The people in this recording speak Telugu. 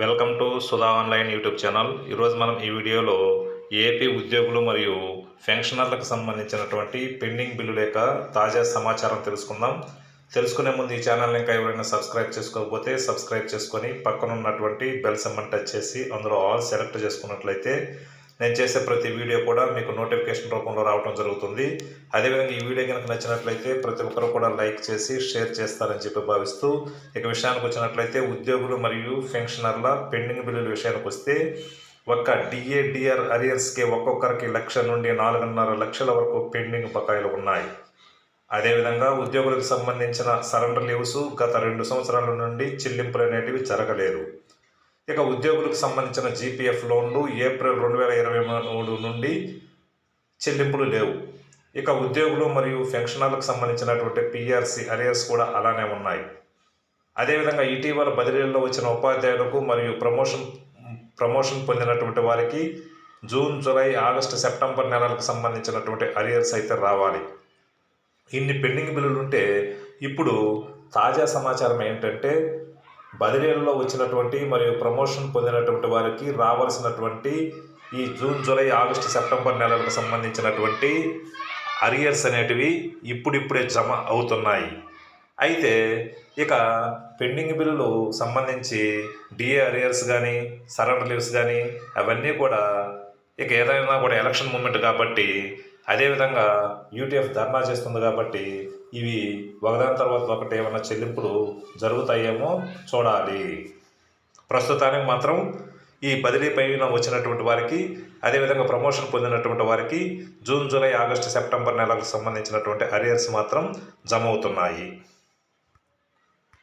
Welcome to Sudha online YouTube channel. ఈరోజు మనం ఈ వీడియోలో ఏపీ ఉద్యోగులు మరియు పెన్షనర్లకు సంబంధించినటువంటి పెండింగ్ బిల్లు లేక తాజా సమాచారం తెలుసుకుందాం. తెలుసుకునే ముందు ఈ ఛానల్ని ఇంకా ఎవరైనా సబ్స్క్రైబ్ చేసుకోకపోతే సబ్స్క్రైబ్ చేసుకొని పక్కన ఉన్నటువంటి బెల్ సమ్మన్ టచ్ చేసి అందులో ఆల్ సెలెక్ట్ చేసుకున్నట్లయితే నేను చేసే ప్రతి వీడియో కూడా మీకు నోటిఫికేషన్ రూపంలో రావడం జరుగుతుంది. అదేవిధంగా ఈ వీడియో కనుక నచ్చినట్లయితే ప్రతి ఒక్కరు కూడా లైక్ చేసి షేర్ చేస్తారని చెప్పి భావిస్తూ ఇక విషయానికి వచ్చినట్లయితే ఉద్యోగులు మరియు పెన్షనర్ల పెండింగ్ బిల్లుల విషయానికి వస్తే ఒక్క డిఏడిఆర్ అరియర్స్కి ఒక్కొక్కరికి లక్ష నుండి నాలుగున్నర లక్షల వరకు పెండింగ్ బకాయిలు ఉన్నాయి. అదేవిధంగా ఉద్యోగులకు సంబంధించిన సరెండర్ లీవ్స్ గత రెండు సంవత్సరాల నుండి చెల్లింపులు అనేటివి జరగలేదు. ఇక ఉద్యోగులకు సంబంధించిన జీపీఎఫ్ లోన్లు ఏప్రిల్ రెండు వేల ఇరవై మూడు నుండి చెల్లింపులు లేవు. ఇక ఉద్యోగులు మరియు పెన్షనర్లకు సంబంధించినటువంటి పిఆర్సి అరియర్స్ కూడా అలానే ఉన్నాయి. అదేవిధంగా ఇటీవల బదిలీల్లో వచ్చిన ఉపాధ్యాయులకు మరియు ప్రమోషన్ ప్రమోషన్ పొందినటువంటి వారికి జూన్ జూలై ఆగస్టు సెప్టెంబర్ నెలలకు సంబంధించినటువంటి అరియర్స్ అయితే రావాలి. ఇన్ని పెండింగ్ బిల్లులు ఉంటే ఇప్పుడు తాజా సమాచారం ఏంటంటే బదిలీలలో వచ్చినటువంటి మరియు ప్రమోషన్ పొందినటువంటి వారికి రావాల్సినటువంటి ఈ జూన్ జూలై ఆగస్టు సెప్టెంబర్ నెలలకు సంబంధించినటువంటి అరియర్స్ అనేటివి ఇప్పుడిప్పుడే జమ అవుతున్నాయి. అయితే ఇక పెండింగ్ బిల్లులు సంబంధించి డిఏ అరియర్స్ కానీ సరెండర్ లీవ్స్ కానీ అవన్నీ కూడా ఇక ఏదైనా కూడా ఎలక్షన్ మూమెంట్ కాబట్టి అదేవిధంగా యూటీఎఫ్ ధర్నా చేస్తుంది కాబట్టి ఇవి ఒకదాని తర్వాత ఒకటి ఏమైనా చెల్లింపులు జరుగుతాయేమో చూడాలి. ప్రస్తుతానికి మాత్రం ఈ బదిలీ పైన వచ్చినటువంటి వారికి అదేవిధంగా ప్రమోషన్ పొందినటువంటి వారికి జూన్ జూలై ఆగస్టు సెప్టెంబర్ నెలకు సంబంధించినటువంటి అరియర్స్ మాత్రం జమ అవుతున్నాయి.